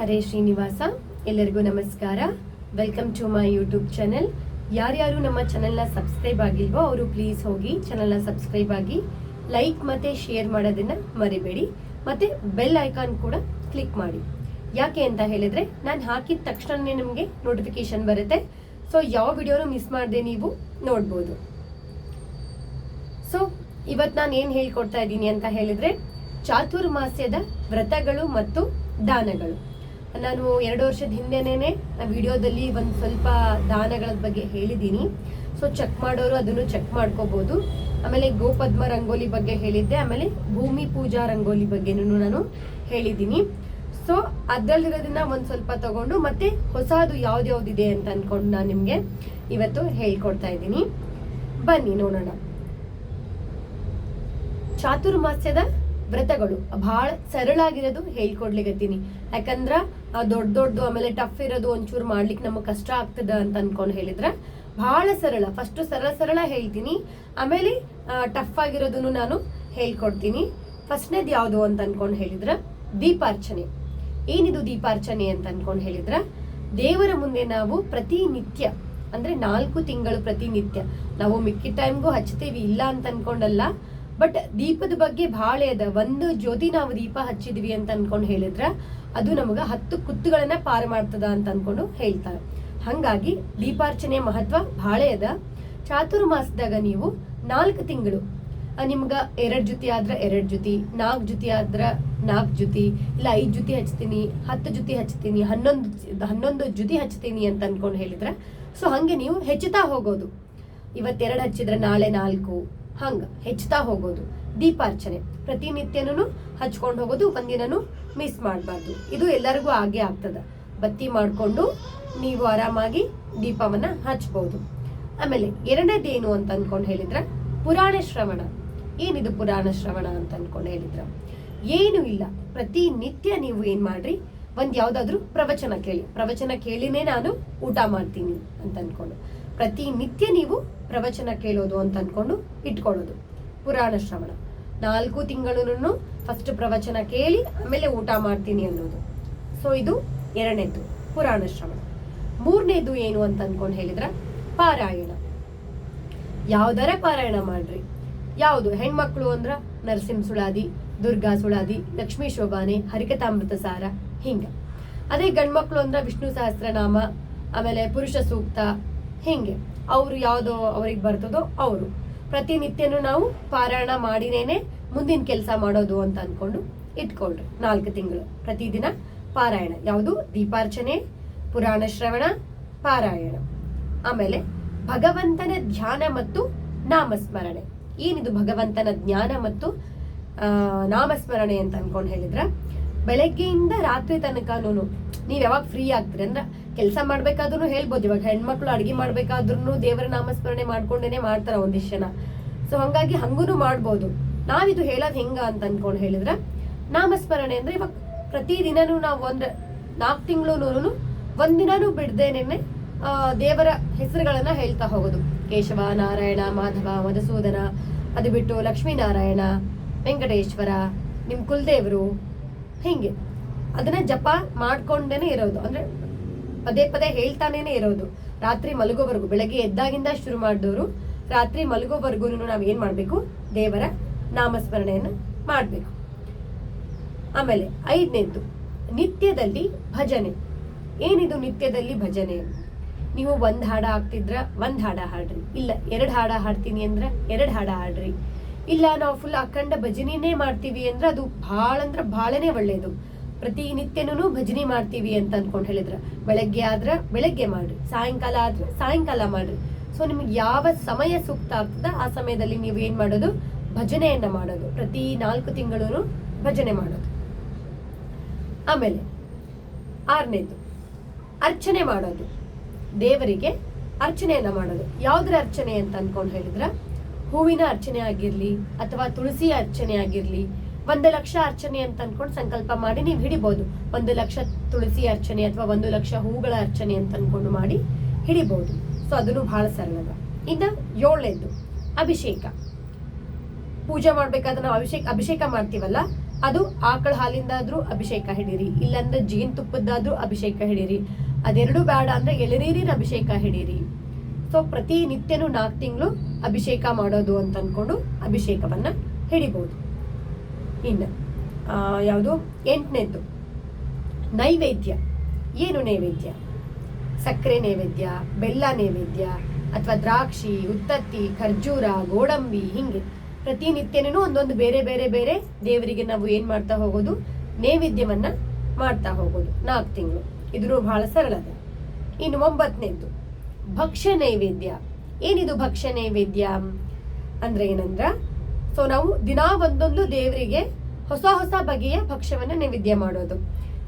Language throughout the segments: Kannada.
ಹರೇ ಶ್ರೀನಿವಾಸ, ಎಲ್ಲರಿಗೂ ನಮಸ್ಕಾರ. Welcome to my YouTube channel ಯಾರ್ಯಾರು ನಮ್ಮ ಚಾನೆಲ್ನ ಸಬ್ಸ್ಕ್ರೈಬ್ ಆಗಿಲ್ವೋ ಅವರು ಪ್ಲೀಸ್ ಹೋಗಿ ಚಾನೆಲ್ನ ಸಬ್ಸ್ಕ್ರೈಬ್ ಆಗಿ ಲೈಕ್ ಮತ್ತೆ ಶೇರ್ ಮಾಡೋದನ್ನ ಮರಿಬೇಡಿ. ಮತ್ತೆ ಬೆಲ್ ಐಕಾನ್ ಕೂಡ ಕ್ಲಿಕ್ ಮಾಡಿ. ಯಾಕೆ ಅಂತ ಹೇಳಿದ್ರೆ ನಾನು ಹಾಕಿದ ತಕ್ಷಣವೇ ನಿಮಗೆ ನೋಟಿಫಿಕೇಶನ್ ಬರುತ್ತೆ. ಸೊ ಯಾವ ವಿಡಿಯೋನು ಮಿಸ್ ಮಾಡದೆ ನೀವು ನೋಡ್ಬೋದು. ಸೊ ಇವತ್ತು ನಾನು ಏನು ಹೇಳಿಕೊಡ್ತಾ ಇದ್ದೀನಿ ಅಂತ ಹೇಳಿದ್ರೆ ಚಾತುರ್ಮಾಸ್ಯದ ವ್ರತಗಳು ಮತ್ತು ದಾನಗಳು. ನಾನು ಎರಡು ವರ್ಷದ ಹಿಂದೆನೇ ವಿಡಿಯೋದಲ್ಲಿ ಒಂದು ಸ್ವಲ್ಪ ದಾನಗಳ ಬಗ್ಗೆ ಹೇಳಿದ್ದೀನಿ. ಸೊ ಚೆಕ್ ಮಾಡೋರು ಅದನ್ನು ಚೆಕ್ ಮಾಡ್ಕೋಬಹುದು ಆಮೇಲೆ ಗೋಪದ್ಮ ರಂಗೋಲಿ ಬಗ್ಗೆ ಹೇಳಿದ್ದೆ. ಆಮೇಲೆ ಭೂಮಿ ಪೂಜಾ ರಂಗೋಲಿ ಬಗ್ಗೆನೂ ನಾನು ಹೇಳಿದ್ದೀನಿ. ಸೊ ಅದರಲ್ಲಿರೋದನ್ನ ಒಂದು ಸ್ವಲ್ಪ ತಗೊಂಡು ಮತ್ತೆ ಹೊಸದು ಯಾವ್ದ್ಯಾವ್ದಿದೆ ಅಂತ ಅನ್ಕೊಂಡು ನಾನು ನಿಮಗೆ ಇವತ್ತು ಹೇಳ್ಕೊಡ್ತಾ ಇದ್ದೀನಿ. ಬನ್ನಿ ನೋಡೋಣ. ಚಾತುರ್ಮಾಸ್ಯದ ವ್ರತಗಳು. ಬಹಳ ಸರಳಾಗಿರೋದು ಹೇಳ್ಕೊಡ್ಲಿಕತ್ತೀನಿ. ಯಾಕಂದ್ರ ದೊಡ್ಡ ದೊಡ್ಡದು ಆಮೇಲೆ ಟಫ್ ಇರೋದು ಒಂಚೂರು ಮಾಡ್ಲಿಕ್ಕೆ ನಮಗೆ ಕಷ್ಟ ಆಗ್ತದ ಅಂತ ಅನ್ಕೊಂಡು ಹೇಳಿದ್ರ ಬಹಳ ಸರಳ. ಫಸ್ಟ್ ಸರಳ ಸರಳ ಹೇಳ್ತೀನಿ. ಆಮೇಲೆ ಟಫ್ ಆಗಿರೋದನ್ನು ನಾನು ಹೇಳ್ಕೊಡ್ತೀನಿ. ಫಸ್ಟ್ನೇದು ಯಾವುದು ಅಂತ ಅನ್ಕೊಂಡು ಹೇಳಿದ್ರ ದೀಪಾರ್ಚನೆ. ಏನಿದು ದೀಪಾರ್ಚನೆ ಅಂತ ಅನ್ಕೊಂಡು ಹೇಳಿದ್ರ ದೇವರ ಮುಂದೆ ನಾವು ಪ್ರತಿನಿತ್ಯ, ಅಂದ್ರೆ ನಾಲ್ಕು ತಿಂಗಳು ಪ್ರತಿನಿತ್ಯ, ನಾವು ಮಿಕ್ಕಿ ಟೈಮ್ಗೂ ಹಚ್ತೀವಿ ಇಲ್ಲ ಅಂತ ಅನ್ಕೊಂಡಲ್ಲ, ಬಟ್ ದೀಪದ ಬಗ್ಗೆ ಬಹಳ ಅದ ಒಂದು ಜ್ಯೋತಿ ನಾವು ದೀಪ ಹಚ್ಚಿದ್ವಿ ಅಂತ ಅನ್ಕೊಂಡು ಹೇಳಿದ್ರ ಅದು ನಮಗ ಹತ್ತು ಕುತ್ತುಗಳನ್ನ ಪಾರು ಮಾಡ್ತದ ಅಂತ ಅನ್ಕೊಂಡು ಹೇಳ್ತಾರೆ. ಹಂಗಾಗಿ ದೀಪಾರ್ಚನೆ ಮಹತ್ವ ಬಹಳ ಅದ. ಚಾತುರ್ಮಾಸದಾಗ ನೀವು ನಾಲ್ಕು ತಿಂಗಳು ನಿಮ್ಗ ಎರಡ್ ಜೊತೆ ಆದ್ರ ಎರಡ್ ಜೊತೆ, ನಾಲ್ಕು ಜೊತೆ ಆದ್ರ ನಾಲ್ಕು ಜೊತೆ, ಇಲ್ಲ ಐದು ಜೊತೆ ಹಚ್ತೀನಿ, ಹತ್ತು ಜೊತೆ ಹಚ್ತೀನಿ, ಹನ್ನೊಂದು ಹನ್ನೊಂದು ಜೊತೆ ಹಚ್ತೀನಿ ಅಂತ ಅನ್ಕೊಂಡು ಹೇಳಿದ್ರ. ಸೊ, ಹಂಗೆ ನೀವು ಹೆಚ್ಚುತ್ತಾ ಹೋಗೋದು. ಇವತ್ತೆರಡು ಹಚ್ಚಿದ್ರೆ ನಾಳೆ ನಾಲ್ಕು, ಹಂಗ ಹೆಚ್ಚುತ್ತಾ ಹೋಗೋದು. ದೀಪಾರ್ಚನೆ. ಪ್ರತಿನಿತ್ಯನೂ ಹಚ್ಕೊಂಡು ಹೋಗೋದು ಒಂದಿನೂ ಮಿಸ್ ಮಾಡಬಾರ್ದು. ಇದು ಎಲ್ಲರಿಗೂ ಹಾಗೆ ಆಗ್ತದೆ. ಬತ್ತಿ ಮಾಡಿಕೊಂಡು ನೀವು ಆರಾಮಾಗಿ ದೀಪವನ್ನು ಹಚ್ಬೋದು. ಆಮೇಲೆ ಎರಡನೇದೇನು ಅಂತ ಅಂದ್ಕೊಂಡು ಹೇಳಿದ್ರೆ? ಪುರಾಣ ಶ್ರವಣ. ಏನಿದು ಪುರಾಣ ಶ್ರವಣ ಅಂತ ಅಂದ್ಕೊಂಡು ಹೇಳಿದ್ರ? ಏನು ಇಲ್ಲ. ಪ್ರತಿನಿತ್ಯ ನೀವು ಏನು ಮಾಡ್ರಿ? ಒಂದು ಯಾವುದಾದ್ರೂ ಪ್ರವಚನ ಕೇಳಿ. ಪ್ರವಚನ ಕೇಳಿನೇ ನಾನು ಊಟ ಮಾಡ್ತೀನಿ ಅಂತ ಅನ್ಕೊಂಡು. ಪ್ರತಿನಿತ್ಯ ನೀವು ಪ್ರವಚನ ಕೇಳೋದು ಅಂತ ಅಂದ್ಕೊಂಡು ಇಟ್ಕೊಳ್ಳೋದು. ಪುರಾಣ ಶ್ರವಣ. ನಾಲ್ಕು ತಿಂಗಳು ಫಸ್ಟ್ ಪ್ರವಚನ ಕೇಳಿ, ಆಮೇಲೆ ಊಟ ಮಾಡ್ತೀನಿ ಅನ್ನೋದು. ಸೊ ಇದು ಎರಡನೇದು ಪುರಾಣ ಶ್ರವಣ. ಮೂರನೇದು ಏನು ಅಂತ ಅನ್ಕೊಂಡು ಹೇಳಿದ್ರ, ಪಾರಾಯಣ. ಯಾವ್ದಾರ ಪಾರಾಯಣ ಮಾಡ್ರಿ. ಯಾವುದು? ಹೆಣ್ಮಕ್ಳು ಅಂದ್ರ ನರಸಿಂಹ ಸುಳಾದಿ, ದುರ್ಗಾ ಸುಳಾದಿ, ಲಕ್ಷ್ಮೀ ಶೋಭಾನೆ ಹರಿಕತಾಮೃತ ಸಾರ, ಹಿಂಗ. ಅದೇ ಗಂಡ್ಮಕ್ಳು ಅಂದ್ರ ವಿಷ್ಣು ಸಹಸ್ರನಾಮ, ಆಮೇಲೆ ಪುರುಷ ಸೂಕ್ತ, ಹಿಂಗೆ. ಅವ್ರು ಯಾವುದೋ ಅವ್ರಿಗೆ ಬರ್ತದೋ, ಅವರು. ಪ್ರತಿನಿತ್ಯನೂ ನಾವು ಪಾರಾಯಣ ಮಾಡಿನೇನೆ, ಮುಂದಿನ ಕೆಲಸ ಮಾಡೋದು ಅಂತ ಅನ್ಕೊಂಡು ಇಟ್ಕೊಳ್ರಿ. ನಾಲ್ಕು ತಿಂಗಳು ಪ್ರತಿದಿನ ಪಾರಾಯಣ. ಯಾವುದು? ದೀಪಾರ್ಚನೆ, ಪುರಾಣ ಶ್ರವಣ, ಪಾರಾಯಣ. ಆಮೇಲೆ ಭಗವಂತನ ಧ್ಯಾನ ಮತ್ತು ನಾಮಸ್ಮರಣೆ. ಏನಿದು ಭಗವಂತನ ಜ್ಞಾನ ಮತ್ತು ನಾಮಸ್ಮರಣೆ ಅಂತ ಅನ್ಕೊಂಡು ಹೇಳಿದ್ರ? ಬೆಳಗ್ಗೆಯಿಂದ ರಾತ್ರಿ ತನಕನೂ ನೀವು ಯಾವಾಗ ಫ್ರೀ ಆಗ್ತೀರಿ? ಅಂದ್ರೆ ಕೆಲಸ ಮಾಡ್ಬೇಕಾದ್ರೂ ಹೇಳ್ಬೋದು. ಇವಾಗ ಹೆಣ್ಮಕ್ಳು ಅಡಿಗೆ ಮಾಡ್ಬೇಕಾದ್ರೂ ದೇವರ ನಾಮಸ್ಮರಣೆ ಮಾಡ್ಕೊಂಡೇನೆ ಮಾಡ್ತಾರ ಒಂದಿಷ್ಟು ಜನ. ಸೊ ಹಂಗಾಗಿ ಹಂಗೂ ಮಾಡ್ಬೋದು. ನಾವಿದು ಹೇಳೋದು ಹೆಂಗ ಅಂತ ಅನ್ಕೊಂಡು ಹೇಳಿದ್ರೆ, ನಾಮಸ್ಮರಣೆ ಅಂದ್ರೆ ಇವಾಗ ಪ್ರತಿದಿನನೂ ನಾವು ಒಂದ್ ನಾಲ್ಕು ತಿಂಗಳು ಒಂದಿನಾನು ಬಿಡ್ದೇನೆ ದೇವರ ಹೆಸರುಗಳನ್ನ ಹೇಳ್ತಾ ಹೋಗೋದು. ಕೇಶವ, ನಾರಾಯಣ, ಮಾಧವ, ಮಧುಸೂದನ, ಅದು ಬಿಟ್ಟು ಲಕ್ಷ್ಮೀನಾರಾಯಣ, ವೆಂಕಟೇಶ್ವರ, ನಿಮ್ ಕುಲದೇವರು ಹಿಂಗೆ. ಅದನ್ನ ಜಪ ಮಾಡ್ಕೊಂಡೇನೆ ಇರೋದು. ಅಂದ್ರೆ ಪದೇ ಪದೇ ಹೇಳ್ತಾನೇನೆ ಇರೋದು. ರಾತ್ರಿ ಮಲಗೋವರೆಗೂ, ಬೆಳಗ್ಗೆ ಎದ್ದಾಗಿಂದ ಶುರು ಮಾಡಿದವರು, ರಾತ್ರಿ ಮಲಗೋವರೆಗೂ ನಾವು ಏನ್ ಮಾಡ್ಬೇಕು? ದೇವರ ನಾಮಸ್ಮರಣೆಯನ್ನ ಮಾಡ್ಬೇಕು. ಆಮೇಲೆ ಐದನೇದ್ದು, ನಿತ್ಯದಲ್ಲಿ ಭಜನೆ. ಏನಿದು ನಿತ್ಯದಲ್ಲಿ ಭಜನೆ? ನೀವು ಒಂದ್ ಹಾಡ ಹಾಕ್ತಿದ್ರ ಒಂದ್ ಹಾಡ ಹಾಡ್ರಿ. ಇಲ್ಲ, ಎರಡ್ ಹಾಡ ಹಾಡ್ತೀನಿ ಅಂದ್ರ ಎರಡ್ ಹಾಡ ಹಾಡ್ರಿ. ಇಲ್ಲ, ನಾವು ಫುಲ್ ಅಖಂಡ ಭಜನಿನೇ ಮಾಡ್ತೀವಿ ಅಂದ್ರೆ ಅದು ಭಾಳ ಅಂದ್ರೆ ಭಾಳನೇ ಒಳ್ಳೇದು. ಪ್ರತಿನಿತ್ಯನೂ ಭಜನೆ ಮಾಡ್ತೀವಿ ಅಂತ ಅನ್ಕೊಂಡ್ ಹೇಳಿದ್ರ. ಬೆಳಗ್ಗೆ ಆದ್ರೆ ಬೆಳಗ್ಗೆ ಮಾಡ್ರಿ, ಸಾಯಂಕಾಲ ಆದ್ರೆ ಸಾಯಂಕಾಲ ಮಾಡ್ರಿ. ಸೊ ನಿಮ್ಗೆ ಯಾವ ಸಮಯ ಸೂಕ್ತ ಆಗ್ತದ, ಆ ಸಮಯದಲ್ಲಿ ನೀವು ಏನ್ ಮಾಡೋದು? ಭಜನೆಯನ್ನ ಮಾಡೋದು. ಪ್ರತಿ ನಾಲ್ಕು ತಿಂಗಳೂ ಭಜನೆ ಮಾಡೋದು. ಆಮೇಲೆ, ಆರನೇದು, ಅರ್ಚನೆ ಮಾಡೋದು. ದೇವರಿಗೆ ಅರ್ಚನೆಯನ್ನ ಮಾಡೋದು. ಯಾವ್ದ್ರ ಅರ್ಚನೆ ಅಂತ ಅನ್ಕೊಂಡು ಹೇಳಿದ್ರ? ಹೂವಿನ ಅರ್ಚನೆ ಆಗಿರಲಿ ಅಥವಾ ತುಳಸಿ ಅರ್ಚನೆ ಆಗಿರಲಿ, ಒಂದು ಲಕ್ಷ ಅರ್ಚನೆ ಅಂತ ಅನ್ಕೊಂಡು ಸಂಕಲ್ಪ ಮಾಡಿ ನೀವು ಹಿಡಿಬಹುದು ಒಂದು ಲಕ್ಷ ತುಳಸಿ ಅರ್ಚನೆ ಅಥವಾ ಒಂದು ಲಕ್ಷ ಹೂಗಳ ಅರ್ಚನೆ ಅಂತ ಅನ್ಕೊಂಡು ಮಾಡಿ ಹಿಡಿಬಹುದು ಸೊ ಅದನ್ನು ಬಹಳ ಸರಳದ. ಇನ್ನು ಏಳನೇದು, ಅಭಿಷೇಕ. ಪೂಜೆ ಮಾಡ್ಬೇಕಾದ್ರೆ ನಾವು ಅಭಿಷೇಕ ಅಭಿಷೇಕ ಮಾಡ್ತೀವಲ್ಲ, ಅದು ಆಕಳ ಹಾಲಿಂದಾದ್ರೂ ಅಭಿಷೇಕ ಹಿಡೀರಿ, ಇಲ್ಲಾಂದ್ರೆ ಜೀನ್ ತುಪ್ಪದ್ದಾದ್ರೂ ಅಭಿಷೇಕ ಹಿಡೀರಿ, ಅದೆರಡು ಬೇಡ ಅಂದ್ರೆ ಎಳನೀರಿನ ಅಭಿಷೇಕ ಹಿಡೀರಿ. ಸೊ ಪ್ರತಿ ನಿತ್ಯನೂ ನಾಲ್ಕು ತಿಂಗಳು ಅಭಿಷೇಕ ಮಾಡೋದು ಅಂತ ಅನ್ಕೊಂಡು ಅಭಿಷೇಕವನ್ನ ಹಿಡಿಬಹುದು ಇನ್ನು ಯಾವುದು? ಎಂಟನೇದ್ದು, ನೈವೇದ್ಯ. ಏನು ನೈವೇದ್ಯ? ಸಕ್ಕರೆ ನೈವೇದ್ಯ, ಬೆಲ್ಲ ನೈವೇದ್ಯ, ಅಥವಾ ದ್ರಾಕ್ಷಿ, ಉತ್ತತ್ತಿ, ಖರ್ಜೂರ, ಗೋಡಂಬಿ, ಹಿಂಗೆ. ಪ್ರತಿನಿತ್ಯನೂ ಒಂದೊಂದು ಬೇರೆ ಬೇರೆ ಬೇರೆ ದೇವರಿಗೆ ನಾವು ಏನು ಮಾಡ್ತಾ ಹೋಗೋದು? ನೈವೇದ್ಯವನ್ನ ಮಾಡ್ತಾ ಹೋಗೋದು. ನಾಲ್ಕು ತಿಂಗಳು. ಇದ್ರೂ ಬಹಳ ಸರಳದ. ಇನ್ನು ಒಂಬತ್ತನೇದ್ದು ಭಕ್ಷ್ಯ ನೈವೇದ್ಯ. ಏನಿದು ಭಕ್ಷ್ಯ ನೈವೇದ್ಯ ಅಂದ್ರೆ ಏನಂದ್ರ? ಸೊ ನಾವು ದಿನಾ ಒಂದೊಂದು ದೇವರಿಗೆ ಹೊಸ ಹೊಸ ಬಗೆಯ ಭಕ್ಷ್ಯವನ್ನ ನೈವೇದ್ಯ ಮಾಡೋದು.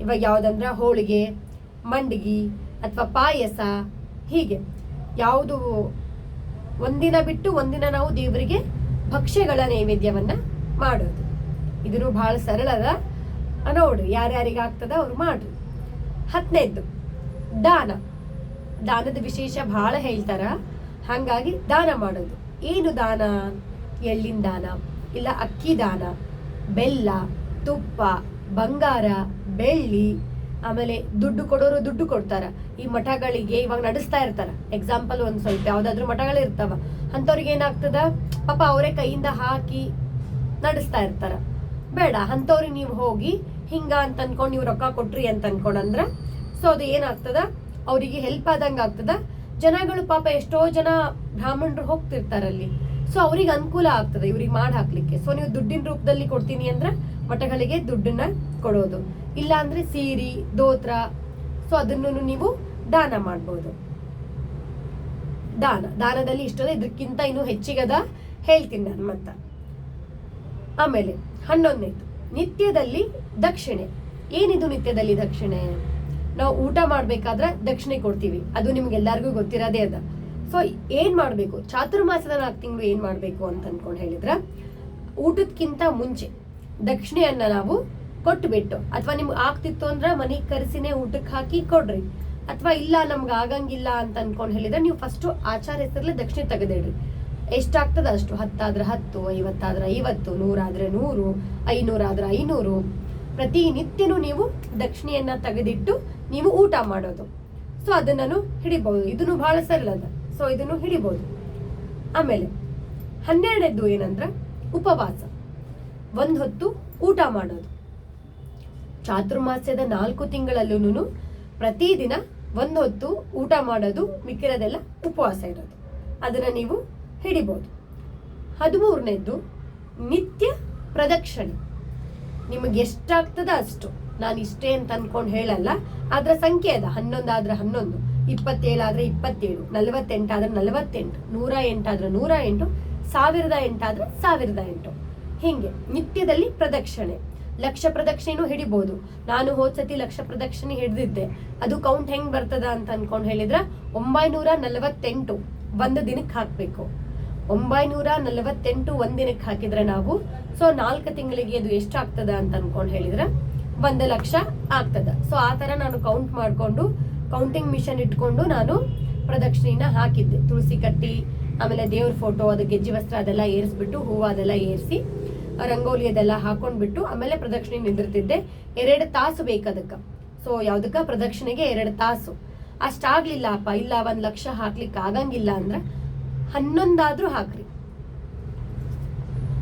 ಇವಾಗ ಯಾವ್ದಂದ್ರ ಹೋಳಿಗೆ, ಮಂಡಗಿ ಅಥವಾ ಪಾಯಸ, ಹೀಗೆ. ಯಾವುದು ಒಂದಿನ ಬಿಟ್ಟು ಒಂದಿನ ನಾವು ದೇವರಿಗೆ ಭಕ್ಷ್ಯಗಳ ನೈವೇದ್ಯವನ್ನ ಮಾಡೋದು. ಇದನ್ನು ಬಹಳ ಸರಳದ ನೋಡ್ರಿ ಯಾರ್ಯಾರಿಗೆ ಆಗ್ತದ ಅವ್ರು ಮಾಡ್ರಿ ಹತ್ತನೇದ್ದು ದಾನ. ದಾನದ ವಿಶೇಷ ಬಹಳ ಹೇಳ್ತಾರ. ಹಾಗಾಗಿ ದಾನ ಮಾಡೋದು. ಏನು ದಾನ? ಎಳ್ಳಿನ ದಾನ? ಇಲ್ಲ ಅಕ್ಕಿ ದಾನ, ಬೆಲ್ಲ, ತುಪ್ಪ, ಬಂಗಾರ, ಬೆಳ್ಳಿ, ಆಮೇಲೆ ದುಡ್ಡು ಕೊಡೋರು ದುಡ್ಡು ಕೊಡ್ತಾರ. ಈ ಮಠಗಳಿಗೆ ಇವಾಗ ನಡೆಸ್ತಾ ಇರ್ತಾರ. ಎಕ್ಸಾಂಪಲ್ ಒಂದು ಸ್ವಲ್ಪ, ಯಾವ್ದಾದ್ರು ಮಠಗಳು ಇರ್ತಾವ. ಅಂತವ್ರಿಗೆ ಏನಾಗ್ತದ? ಪಾಪ ಅವರೇ ಕೈಯಿಂದ ಹಾಕಿ ನಡೆಸ್ತಾ ಇರ್ತಾರ. ಬೇಡ ಅಂಥವ್ರಿಗೆ ನೀವು ಹೋಗಿ ಹಿಂಗ ಅಂತ ಅನ್ಕೊಂಡು ನೀವು ರೊಕ್ಕ ಕೊಟ್ರಿ ಅಂತ ಅನ್ಕೊಂಡಂದ್ರ ಸೊ ಅದು ಏನಾಗ್ತದ? ಅವರಿಗೆ ಹೆಲ್ಪ್ ಆದಂಗೆ ಆಗ್ತದ. ಜನಗಳು ಪಾಪ ಎಷ್ಟೋ ಜನ ಬ್ರಾಹ್ಮಣರು ಹೋಗ್ತಿರ್ತಾರಲ್ಲಿ. ಸೊ ಅವ್ರಿಗೆ ಅನುಕೂಲ ಆಗ್ತದೆ, ಇವ್ರಿಗೆ ಮಾಡಿ ಹಾಕ್ಲಿಕ್ಕೆ ಸೊ ನೀವು ದುಡ್ಡಿನ ರೂಪದಲ್ಲಿ ಕೊಡ್ತೀನಿ ಅಂದ್ರೆ ಮಠಗಳಿಗೆ ದುಡ್ಡನ್ನ ಕೊಡೋದು. ಇಲ್ಲ ಅಂದ್ರೆ ಸೀರಿ, ದೋತ್ರ ಸೊ ಅದನ್ನು ನೀವು ದಾನ ಮಾಡ್ಬೋದು. ದಾನ, ದಾನದಲ್ಲಿ ಇಷ್ಟದ ಇದಕ್ಕಿಂತ ಇನ್ನು ಹೆಚ್ಚಿಗದ ಹೇಳ್ತೀನಿ ನಾನು ಮತ್ತ ಆಮೇಲೆ ಹನ್ನೊಂದನೇದು, ನಿತ್ಯದಲ್ಲಿ ದಕ್ಷಿಣೆ. ಏನಿದು ನಿತ್ಯದಲ್ಲಿ ದಕ್ಷಿಣೆ? ನಾವು ಊಟ ಮಾಡ್ಬೇಕಾದ್ರೆ ದಕ್ಷಿಣೆ ಕೊಡ್ತೀವಿ. ಅದು ನಿಮ್ಗೆಲ್ಲರಿಗೂ ಗೊತ್ತಿರೋದೇ ಅದ. ಸೊ ಏನ್ ಮಾಡ್ಬೇಕು? ಚಾತುರ್ಮಾಸದ ನಾಲ್ಕು ತಿಂಗಳು ಏನ್ ಮಾಡ್ಬೇಕು ಅಂತ ಅನ್ಕೊಂಡು ಹೇಳಿದ್ರ ಊಟಕ್ಕಿಂತ ಮುಂಚೆ ದಕ್ಷಿಣೆಯನ್ನ ನಾವು ಕೊಟ್ಬಿಟ್ಟು, ಅಥವಾ ನಿಮ್ಗೆ ಆಗ್ತಿತ್ತು ಅಂದ್ರೆ ಮನೆಗೆ ಕರೆಸಿನೇ ಊಟಕ್ಕೆ ಹಾಕಿ ಕೊಡ್ರಿ. ಅಥವಾ ಇಲ್ಲ ನಮ್ಗೆ ಆಗಂಗಿಲ್ಲ ಅಂತ ಅನ್ಕೊಂಡು ಹೇಳಿದ್ರೆ ನೀವು ಫಸ್ಟ್ ಆಚಾರ ಹೆಸರಲ್ಲೇ ದಕ್ಷಿಣೆ ತೆಗೆದಿಡ್ರಿ. ಎಷ್ಟಾಗ್ತದ ಅಷ್ಟು? ಹತ್ತಾದ್ರೆ ಹತ್ತು, ಐವತ್ತಾದ್ರೆ ಐವತ್ತು, ನೂರಾದ್ರೆ ನೂರು, ಐನೂರಾದ್ರೆ ಐನೂರು. ಪ್ರತಿನಿತ್ಯನೂ ನೀವು ದಕ್ಷಿಣೆಯನ್ನ ತೆಗೆದಿಟ್ಟು ನೀವು ಊಟ ಮಾಡೋದು. ಸೊ ಅದನ್ನು ಹಿಡಿಬಹುದು. ಇದನ್ನು ಬಹಳ ಸರಳದ ಸೊ ಇದನ್ನು ಹಿಡಿಬಹುದು. ಆಮೇಲೆ ಹನ್ನೆರಡನೇದ್ದು ಏನಂದ್ರೆ ಉಪವಾಸ. ಒಂದು ಹೊತ್ತು ಊಟ ಮಾಡೋದು. ಚಾತುರ್ಮಾಸ್ಯದ ನಾಲ್ಕು ತಿಂಗಳಲ್ಲೂ ಪ್ರತಿದಿನ ಒಂದು ಹೊತ್ತು ಊಟ ಮಾಡೋದು, ಮಿಕ್ಕಿರೋದೆಲ್ಲ ಉಪವಾಸ ಇರೋದು. ಅದನ್ನ ನೀವು ಹಿಡಿಬಹುದು. ಹದಿಮೂರನೇದ್ದು ನಿತ್ಯ ಪ್ರದಕ್ಷಿಣೆ. ನಿಮಗೆ ಎಷ್ಟಾಗ್ತದ ಅಷ್ಟು. ನಾನು ಇಷ್ಟೇ ಅಂತ ಅನ್ಕೊಂಡು ಹೇಳಲ್ಲ. ಅದ್ರ ಸಂಖ್ಯೆ ಅದ, ಹನ್ನೊಂದಾದ್ರೆ ಹನ್ನೊಂದು, ಇಪ್ಪತ್ತೇಳಾದ್ರೆ ಇಪ್ಪತ್ತೇಳು, ನಲವತ್ತೆಂಟಾದ್ರೆ ನಲವತ್ತೆಂಟು, ನೂರ ಎಂಟಾದ್ರೆ ನೂರ ಎಂಟು, ಸಾವಿರದ ಎಂಟಾದ್ರೆ ಸಾವಿರದ ಎಂಟು. ಹಿಂಗೆ ನಿತ್ಯದಲ್ಲಿ ಪ್ರದಕ್ಷಿಣೆ. ಲಕ್ಷ ಪ್ರದಕ್ಷಿಣೆನೂ ಹಿಡಿಬಹುದು ನಾನು ಹೋದ್ಸತಿ ಲಕ್ಷ ಪ್ರದಕ್ಷಿಣೆ ಹಿಡಿದಿದ್ದೆ. ಅದು ಕೌಂಟ್ ಹೆಂಗ್ ಬರ್ತದ ಅಂತ ಅನ್ಕೊಂಡು ಹೇಳಿದ್ರ, ಒಂಬೈನೂರ ನಲವತ್ತೆಂಟು ಒಂದು ದಿನಕ್ಕೆ ಹಾಕ್ಬೇಕು. ಒಂಬೈನೂರ ನಲವತ್ತೆಂಟು ಒಂದ್ ದಿನಕ್ಕೆ ಹಾಕಿದ್ರೆ ನಾವು, ಸೊ ನಾಲ್ಕು ತಿಂಗಳಿಗೆ ಅದು ಎಷ್ಟಾಗ್ತದ ಅಂತ ಅನ್ಕೊಂಡು ಹೇಳಿದ್ರೆ ಒಂದು ಲಕ್ಷ ಆಗ್ತದ. ಸೊ ಆ ತರ ನಾನು ಕೌಂಟ್ ಮಾಡ್ಕೊಂಡು ಕೌಂಟಿಂಗ್ ಮಿಷನ್ ಇಟ್ಕೊಂಡು ನಾನು ಪ್ರದಕ್ಷಿಣೆನ ಹಾಕಿದ್ದೆ. ತುಳಸಿ ಕಟ್ಟಿ, ಆಮೇಲೆ ದೇವ್ರ ಫೋಟೋ ಅದು ಗೆಜ್ಜೆ ವಸ್ತ್ರ ಅದೆಲ್ಲ ಏರಿಸ್ಬಿಟ್ಟು, ಹೂವು ಅದೆಲ್ಲ ಏರಿಸಿ, ರಂಗೋಲಿ ಅದೆಲ್ಲ ಹಾಕೊಂಡ್ಬಿಟ್ಟು, ಆಮೇಲೆ ಪ್ರದಕ್ಷಿಣೆ ನಿಂದಿರ್ತಿದ್ದೆ. ಎರಡು ತಾಸು ಬೇಕು ಅದಕ್ಕೆ. ಸೊ ಯಾವುದಕ್ಕೆ? ಪ್ರದಕ್ಷಿಣೆಗೆ ಎರಡು ತಾಸು. ಅಷ್ಟಾಗ್ಲಿಲ್ಲ, ಅಪ್ಪ. ಇಲ್ಲ, ಒಂದು ಲಕ್ಷ ಹಾಕ್ಲಿಕ್ಕೆ ಆಗಂಗಿಲ್ಲ ಅಂದ್ರ ಹನ್ನೊಂದಾದ್ರೂ ಹಾಕ್ರಿ.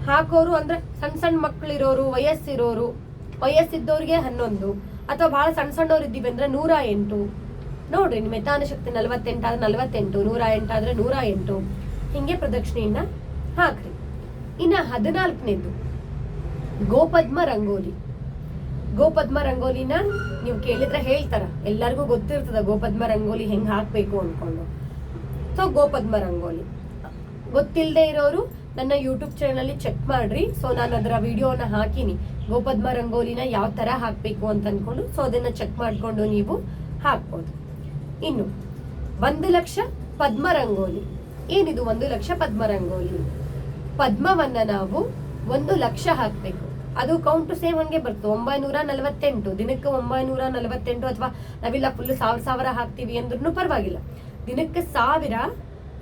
ಹಾಕೋರು ಅಂದ್ರೆ ಸಣ್ಣ ಸಣ್ಣ ಮಕ್ಕಳಿರೋರು ವಯಸ್ಸಿರೋರು ವಯಸ್ಸಿದ್ದವ್ರಿಗೆ ಹನ್ನೊಂದು ಅಥವಾ ಬಹಳ ಸಣ್ಣ ಸಣ್ಣವ್ರು ಇದ್ದೀವಿ ಅಂದ್ರೆ ನೂರ ಎಂಟು. ನೋಡ್ರಿ, ನಿಮ್ಮ ಮೆತಾನ ಶಕ್ತಿ ನಲವತ್ತೆಂಟಾದ್ರೆ ನಲವತ್ತೆಂಟು, ನೂರ ಎಂಟಾದ್ರೆ ನೂರ ಎಂಟು. ಹಿಂಗೆ ಪ್ರದಕ್ಷಿಣೆಯನ್ನ ಹಾಕ್ರಿ. ಇನ್ನ ಹದಿನಾಲ್ಕನೇದು, ಗೋಪದ್ಮ ರಂಗೋಲಿ. ಗೋಪದ್ಮ ರಂಗೋಲಿನ ನೀವು ಕೇಳಿದ್ರೆ ಹೇಳ್ತಾರ, ಎಲ್ಲರಿಗೂ ಗೊತ್ತಿರ್ತದ ಗೋಪದ್ಮ ರಂಗೋಲಿ ಹೆಂಗ್ ಹಾಕ್ಬೇಕು ಅನ್ಕೊಂಡು. ಸೊ, ಗೋಪದ್ಮ ರಂಗೋಲಿ. ಗೊತ್ತಿಲ್ಲದೆ ಇರೋರು ನನ್ನ ಯೂಟ್ಯೂಬ್ ಚಾನಲ್ ಚೆಕ್ ಮಾಡ್ರಿ. ಸೊ ನಾನು ಅದರ ವಿಡಿಯೋನ ಹಾಕಿನಿ. ಗೋಪದ್ಮ ರಂಗೋಲಿನ ಯಾವ ತರ ಹಾಕ್ಬೇಕು ಅಂತ ಅಂದ್ಕೊಂಡು ಸೊ ಅದನ್ನ ಚೆಕ್ ಮಾಡ್ಕೊಂಡು ನೀವು ಹಾಕ್ಬೋದು. ಇನ್ನು ಒಂದು ಲಕ್ಷ ಪದ್ಮ ರಂಗೋಲಿ. ಏನಿದು ಒಂದು ಲಕ್ಷ ಪದ್ಮ ರಂಗೋಲಿ? ಪದ್ಮವನ್ನ ನಾವು ಒಂದು ಲಕ್ಷ ಹಾಕ್ಬೇಕು. ಅದು ಕೌಂಟ್ ಸೇಮ್ ಹಂಗೆ ಬರ್ತದೆ. ಒಂಬೈನೂರ ನಲವತ್ತೆಂಟು ದಿನಕ್ಕೆ ಒಂಬೈನೂರ ನಲವತ್ತೆಂಟು ಅಥವಾ ನಾವಿಲ್ಲ ಫುಲ್ ಸಾವಿರ ಸಾವಿರ ಹಾಕ್ತೀವಿ ಅಂದ್ರೂ ಪರವಾಗಿಲ್ಲ. ದಿನಕ್ಕೆ ಸಾವಿರ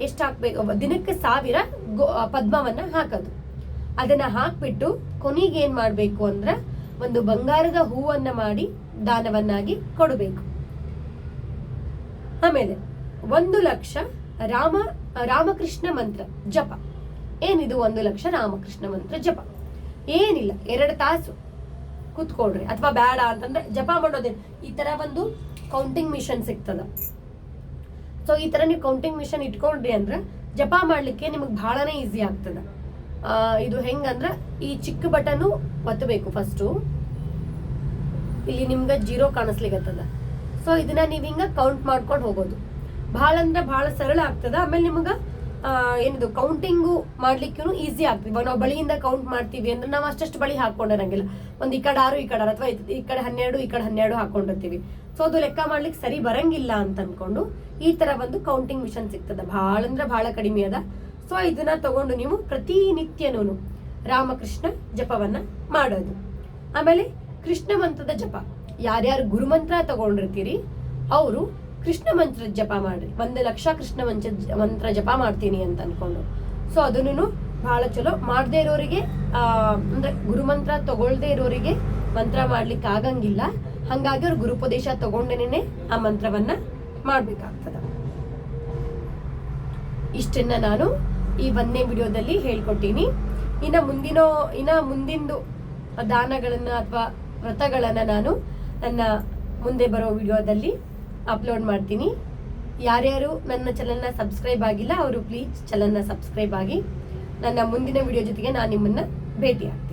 ಎಷ್ಟು ಹಾಕ್ಬೇಕು? ದಿನಕ್ಕೆ ಸಾವಿರ ಗೋ ಪದ್ಮವನ್ನ ಹಾಕೋದು. ಅದನ್ನ ಹಾಕ್ಬಿಟ್ಟು ಕೊನೆಗೆ ಏನ್ ಮಾಡ್ಬೇಕು ಅಂದ್ರ ಒಂದು ಬಂಗಾರದ ಹೂವನ್ನ ಮಾಡಿ ದಾನವನ್ನಾಗಿ ಕೊಡಬೇಕು. ಆಮೇಲೆ ಒಂದು ಲಕ್ಷ ರಾಮ, ರಾಮಕೃಷ್ಣ ಮಂತ್ರ ಜಪ. ಏನಿದು ಒಂದು ಲಕ್ಷ ರಾಮಕೃಷ್ಣ ಮಂತ್ರ ಜಪ? ಏನಿಲ್ಲ, ಎರಡು ತಾಸು ಕುತ್ಕೊಳ್ರಿ. ಅಥವಾ ಬೇಡ ಅಂತಂದ್ರೆ ಜಪ ಮಾಡೋದೇನು ಈ ತರ ಒಂದು ಕೌಂಟಿಂಗ್ ಮಿಷನ್ ಸಿಗ್ತದ. ಸೊ ಈ ತರ ನೀವು ಕೌಂಟಿಂಗ್ ಮಿಷನ್ ಇಟ್ಕೊಂಡ್ರಿ ಅಂದ್ರೆ ಜಪ ಮಾಡ್ಲಿಕ್ಕೆ ನಿಮಗೆ ಬಹಳನೇ ಈಸಿ ಆಗ್ತದ. ಇದು ಹೆಂಗಂದ್ರೆ ಈ ಚಿಕ್ಕ ಬಟನ್ ಒತ್ತಬೇಕು ಫಸ್ಟು ಇಲ್ಲಿ ನಿಮ್ಗೆ ಜೀರೋ ಕಾಣಿಸ್ಲಿಕ್ಕತ್ತದ ಸೊ ಇದನ್ನ ನೀವು ಹಿಂಗೆ ಕೌಂಟ್ ಮಾಡ್ಕೊಂಡು ಹೋಗೋದು. ಭಾಳ ಅಂದ್ರೆ ಭಾಳ ಸರಳ ಆಗ್ತದ. ಆಮೇಲೆ ನಿಮಗೆ ಏನಿದು ಕೌಂಟಿಂಗು ಮಾಡ್ಲಿಕ್ಕೆ ಈಸಿ ಆಗ್ತದೆ. ನಾವು ಬಳಿಯಿಂದ ಕೌಂಟ್ ಮಾಡ್ತೀವಿ ಅಂದ್ರೆ ನಾವು ಅಷ್ಟಷ್ಟು ಬಳಿ ಹಾಕೊಂಡಿರಂಗಿಲ್ಲ ಒಂದು ಈ ಕಡೆ ಆರು, ಈ ಕಡೆ ಅಥವಾ ಈ ಕಡೆ ಹನ್ನೆರಡು, ಈ ಕಡೆ ಹನ್ನೆರಡು ಹಾಕೊಂಡಿರ್ತೀವಿ ಸೊ ಅದು ಲೆಕ್ಕ ಮಾಡ್ಲಿಕ್ಕೆ ಸರಿ ಬರಂಗಿಲ್ಲ ಅಂತ ಅನ್ಕೊಂಡು ಈ ತರ ಒಂದು ಕೌಂಟಿಂಗ್ ಮಿಷನ್ ಸಿಗ್ತದ. ಭಾಳ ಅಂದ್ರೆ ಭಾಳ ಕಡಿಮೆ ಅದ. ಸೊ, ಇದನ್ನ ತಗೊಂಡು ನೀವು ಪ್ರತಿನಿತ್ಯನೂ ರಾಮಕೃಷ್ಣ ಜಪವನ್ನ ಮಾಡೋದು. ಆಮೇಲೆ ಕೃಷ್ಣ ಮಂತ್ರದ ಜಪ. ಯಾರ್ಯಾರು ಗುರುಮಂತ್ರ ತಗೊಂಡಿರ್ತೀರಿ, ಅವರು ಕೃಷ್ಣ ಮಂತ್ರ ಜಪ ಮಾಡ್ರಿ ಒಂದು ಲಕ್ಷ ಕೃಷ್ಣ ಮಂತ್ರ ಮಂತ್ರ ಜಪ ಮಾಡ್ತೀನಿ ಅಂತ ಅನ್ಕೊಂಡು. ಸೊ ಅದನ್ನು ಬಹಳ ಚಲೋ. ಮಾಡದೇ ಇರೋರಿಗೆ ಅಂದ್ರೆ ಗುರುಮಂತ್ರ ತಗೊಳ್ದೇ ಇರೋರಿಗೆ ಮಂತ್ರ ಮಾಡ್ಲಿಕ್ಕೆ ಆಗಂಗಿಲ್ಲ. ಹಂಗಾಗಿ ಅವ್ರು ಗುರುಪದೇಶ ತಗೊಂಡೇನೆ ಆ ಮಂತ್ರವನ್ನ ಮಾಡ್ಬೇಕಾಗ್ತದ. ಇಷ್ಟನ್ನ ನಾನು ಈ ಒಂದನೇ ವಿಡಿಯೋದಲ್ಲಿ ಹೇಳ್ಕೊಟ್ಟಿನಿ. ಇನ್ನ ಮುಂದಿನ, ಇನ್ನ ಮುಂದಿಂದು ದಾನಗಳನ್ನ ಅಥವಾ ವ್ರತಗಳನ್ನ ನಾನು ನನ್ನ ಮುಂದೆ ಬರೋ ವಿಡಿಯೋದಲ್ಲಿ ಅಪ್ಲೋಡ್ ಮಾಡ್ತೀನಿ. ಯಾರ್ಯಾರು ನನ್ನ ಚಾನಲ್ನ ಸಬ್ಸ್ಕ್ರೈಬ್ ಆಗಿಲ್ಲ, ಅವರು ಪ್ಲೀಸ್ ಚಾನಲ್ನ ಸಬ್ಸ್ಕ್ರೈಬ್ ಆಗಿ ನನ್ನ ಮುಂದಿನ ವಿಡಿಯೋ ಜೊತೆಗೆ ನಾನು ನಿಮ್ಮನ್ನ ಭೇಟಿ ಆಗ್ತೀನಿ